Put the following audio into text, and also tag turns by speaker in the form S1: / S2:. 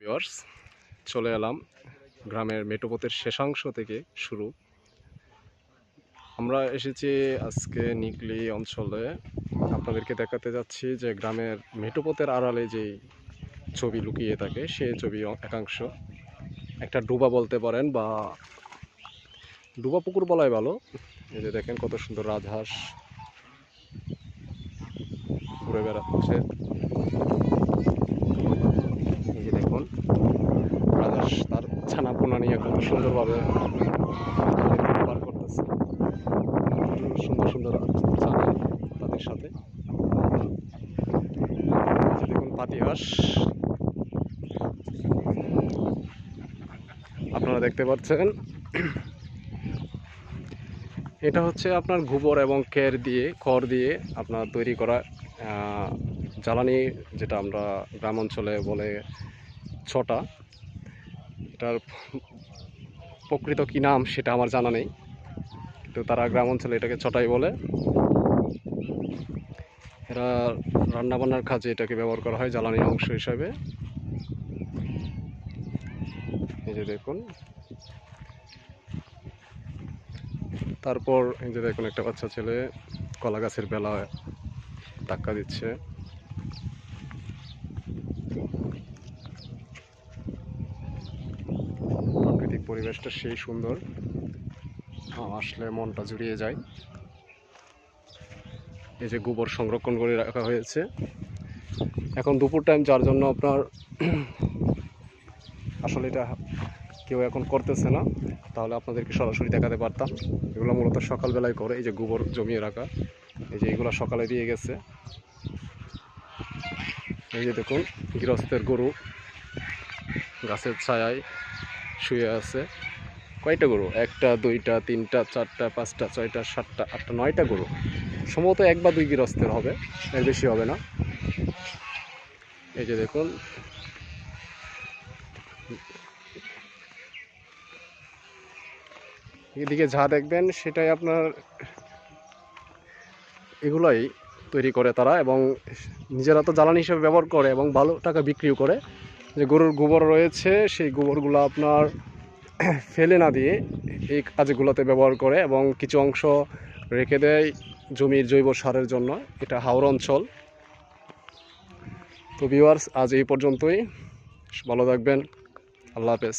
S1: Viewers, চলে এলাম গ্রামের মেটোপথের শেষাংশ থেকে শুরু। আমরা এসেছি আজকে নিকলি অঞ্চলে। আপনাদেরকে দেখাতে যাচ্ছি যে গ্রামের মেটোপথের আড়ালে যেই ছবি লুকিয়ে থাকে সেই ছবি একাংশ। একটা ডুবা বলতে পারেন বা ডুবা পুকুর বলাই ভালো। এই যে দেখেন কত সুন্দর রাজহাঁস ঘুরে বেড়াচ্ছে এই যে দেখুন রাজহাঁস তার ছানা পোনা নিয়ে খুব সুন্দরভাবে পার করতেছে। সুন্দর সুন্দর ছানা তাদের সাথে। দেখুন পাতিহাঁস আপনারা দেখতে পাচ্ছেন। এটা হচ্ছে আপনার গোবর এবং কের দিয়ে, খড় দিয়ে আপনার তৈরি করা জ্বালানি, যেটা আমরা গ্রাম অঞ্চলে বলে ছটা। এটার প্রকৃত কী নাম সেটা আমার জানা নেই। কিন্তু তারা গ্রাম অঞ্চলে এটাকে ছটাই বলে। এরা রান্নাবান্নার কাজে এটাকে ব্যবহার করা হয় জ্বালানির অংশ হিসাবে। এই যে দেখুন। তারপর এই যে দেখুন একটা বাচ্চা ছেলে কলা গাছের বেলায় ধাক্কা দিচ্ছে। পরিবেশটা সেই সুন্দর। আসলে মনটা জুড়িয়ে যায়। এই যে গোবর সংরক্ষণ করে রাখা হয়েছে। এখন দুপুর টাইম যার জন্য আপনার আসলে এটা কেউ এখন করতেছে না। তাহলে আপনাদেরকে সরাসরি দেখাতে পারতাম। এগুলো মূলত সকালবেলায় করে, এই যে গোবর জমিয়ে রাখা। এই যে এগুলো সকালে দিয়ে গেছে। এই যে দেখুন, গৃহস্থের গরু, গাছের ছায়ায় শুয়ে আছে। কয়টা গরু? একটা, দুইটা, তিনটা, চারটা, পাঁচটা, ছয়টা, সাতটা, আটটা, নয়টা গরু। সম্ভবত এক বা দুই গৃহস্থের হবে, এর বেশি হবে না। এই যে দেখুন। এদিকে যা দেখবেন, সেটাই আপনার এগুলোই তৈরি করে তারা এবং নিজেরা তো জ্বালানি হিসেবে ব্যবহার করে এবং ভালো টাকা বিক্রিও করে। যে গরুর গোবর রয়েছে, সেই গোবরগুলো আপনার ফেলে না দিয়ে এই কাজগুলোতে ব্যবহার করে এবং কিছু অংশ রেখে দেয় জমির জৈব সারের জন্য। এটা হাওড় অঞ্চল। তো ভিউয়ার্স আজ এই পর্যন্তই। ভালো থাকবেন। আল্লাহ হাফেজ।